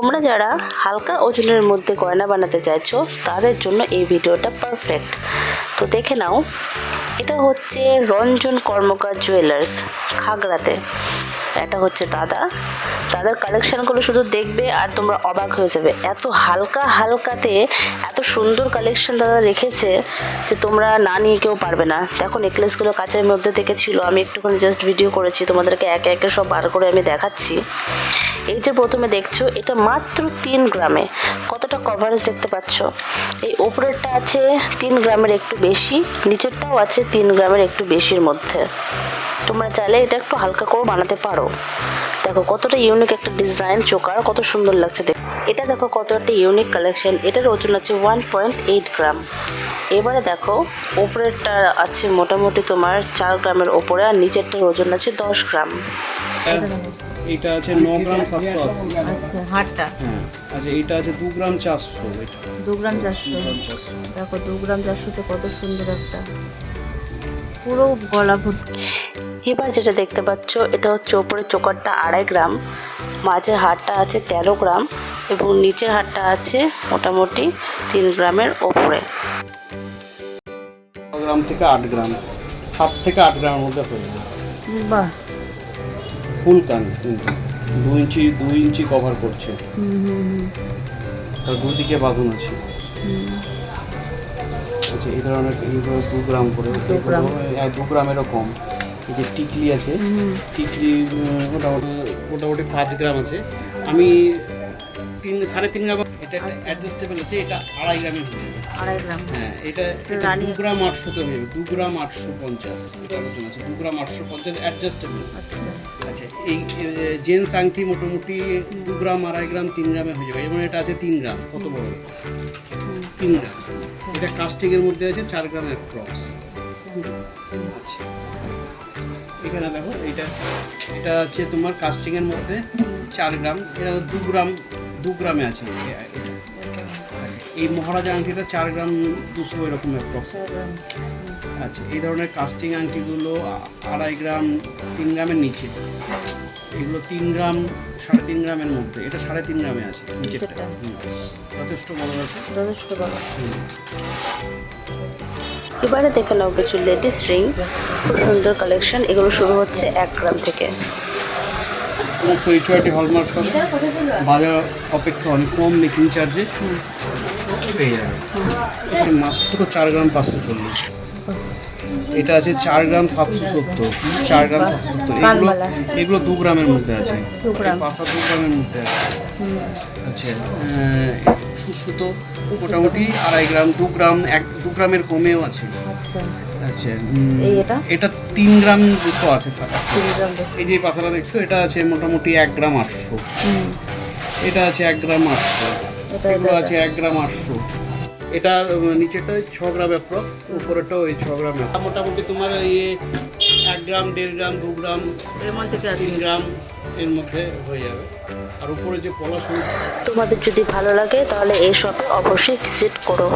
তোমরা যারা হালকা ওজনের মধ্যে গয়না বানাতে চাইছো, তাদের জন্য এই ভিডিওটা পারফেক্ট তো দেখে নাও, এটা হচ্ছে রঞ্জন কর্মকার জুয়েলার্স খাগড়াতে। এটা হচ্ছে দাদা। দাদার কালেকশানগুলো শুধু দেখবে আর তোমরা অবাক হয়ে যাবে। এত হালকা হালকাতে এত সুন্দর কালেকশন দাদা রেখেছে যে তোমরা না নিয়ে কেউ পারবে না। দেখো নেকলেসগুলো কাচের মধ্যে থেকে ছিল, আমি একটুখানি জাস্ট ভিডিও করেছি, তোমাদেরকে একে একে সব বার করে আমি দেখাচ্ছি। এই যে প্রথমে দেখছ, এটা মাত্র তিন গ্রামে। কতটা কভারেজ দেখতে পাচ্ছ? এই ওপরেরটা আছে তিন গ্রামের একটু বেশি, নিচেরটাও আছে তিন গ্রামের একটু বেশির মধ্যে। তোমরা চাইলে এটা একটু হালকা করে বানাতে পারো। দেখো কতটা ইউনিক একটা ডিজাইন চোকার কত সুন্দর লাগছে দেখ। এটা দেখো কত একটা ইউনিক কালেকশন এটার ওজন আছে ওয়ান পয়েন্ট এইট গ্রাম এবারে দেখো ওপরেরটা আছে মোটামুটি তোমার চার গ্রামের ওপরে আর নিচেরটার ওজন আছে দশ গ্রাম। এটা আছে ন গ্রাম সাতশো আশি। আচ্ছা হাটটা? হ্যাঁ আচ্ছা এটা আছে দু গ্রাম চারশো। এটা দু গ্রাম চারশো। দু গ্রাম চারশো। দেখো দু গ্রাম চারশোতে কত সুন্দর একটা পুরো গলা ভর্তি এবার যেটা দেখতে পাচ্ছ এটা হচ্ছে ওপরের চোকারটা আড়াই গ্রাম মাঝের হাড়টা আছে তেরো গ্রাম এবং নিচের হাড়টা আছে মোটামুটি তিন গ্রামের ওপরে। গ্রাম থেকে আট গ্রাম সাত থেকে আট গ্রামের মধ্যে হয়ে বাহ। ফুল কান কিন্তু দু ইঞ্চি দুই ইঞ্চি কভার করছে। হুম হুম হুম। তার দুদিকে বাঁধন আছে। আচ্ছা এই ধরনের দু গ্রাম করে দু গ্রাম। এগুলো, হ্যাঁ, দু গ্রামেরও কম। এই যে টিকলি আছে টিকলি মোটামুটি মোটামুটি পাঁচ গ্রাম আছে। আমি তিন সাড়ে তিন গ্রাম এটা অ্যাডজাস্টেবল আছে এটা আড়াই গ্রামের হয়ে যাবে। আড়াই গ্রাম। হ্যাঁ এটা দু গ্রাম আটশোতে হয়ে দু গ্রাম আটশো পঞ্চাশ এটার ওজন আছে দু গ্রাম আটশো পঞ্চাশ অ্যাডজাস্টেবল আচ্ছা। আচ্ছা এই জেন্টস আংটি মোটামুটি দু গ্রাম আড়াই গ্রাম তিন গ্রামে হয়ে যাবে যেমন এটা আছে তিন গ্রাম কত বড়? তিন গ্রাম এটা কাস্টিংয়ের মধ্যে আছে চার গ্রাম অ্যাপ্রক্স আচ্ছা। এখানে দেখো, এটা এটা হচ্ছে তোমার কাস্টিংয়ের মধ্যে চার গ্রাম এটা দু গ্রাম, দু গ্রামে আছে আচ্ছা এই মহারাজা আংটিটা চার গ্রাম দুশো এরকম অ্যাপ্রক্স আচ্ছা এই ধরনের কাস্টিং আংটিগুলো আড়াই গ্রাম, তিন গ্রামের নিচে। এগুলো তিন গ্রাম সাড়ে তিন গ্রামের মধ্যে। এটা সাড়ে তিন গ্রামে আছে নিচেরটা। যথেষ্ট বড় আছে। যথেষ্ট বড়। এবারে দেখে নাও কিছু লেডিস রিং খুব সুন্দর কালেকশন এগুলো শুরু হচ্ছে এক গ্রাম থেকে। সমস্ত এইচওয়াইটি হলমার্ক বাজার অপেক্ষা অনেক কম মেকিং চার্জে পেয়ে যাবে। মাত্র চার গ্রাম পাঁচশো চল্লিশ। এটা আছে চার গ্রাম সাতশো সত্তর। চার গ্রাম সাতশো সত্তর। এগুলো এগুলো দু গ্রামের মধ্যে আছে। পাঁচটা দু গ্রামের মধ্যে আছে। আচ্ছা সুসুতো মোটামুটি আড়াই গ্রাম দু গ্রাম এক দু গ্রামের কমেও আছে। আচ্ছা। আচ্ছা এটা? তিন গ্রাম দুশো আছে এই যে পাশাটা দেখছ এটা আছে মোটামুটি এক গ্রাম আটশো। এটা আছে এক গ্রাম আটশো। এগুলো আছে এক গ্রাম আটশো। এটা নিচেটা নিচেরটা ওই ছ গ্রাম অ্যাপ্রক্স উপরেটা ওই ছ গ্রাম মোটামুটি তোমার ইয়ে এক গ্রাম দেড় গ্রাম দু গ্রাম থেকে তিন গ্রাম এর মধ্যে হয়ে যাবে। আর উপরে যে পলাশ তোমাদের যদি ভালো লাগে তাহলে এই শপে অবশ্যই ভিজিট করো।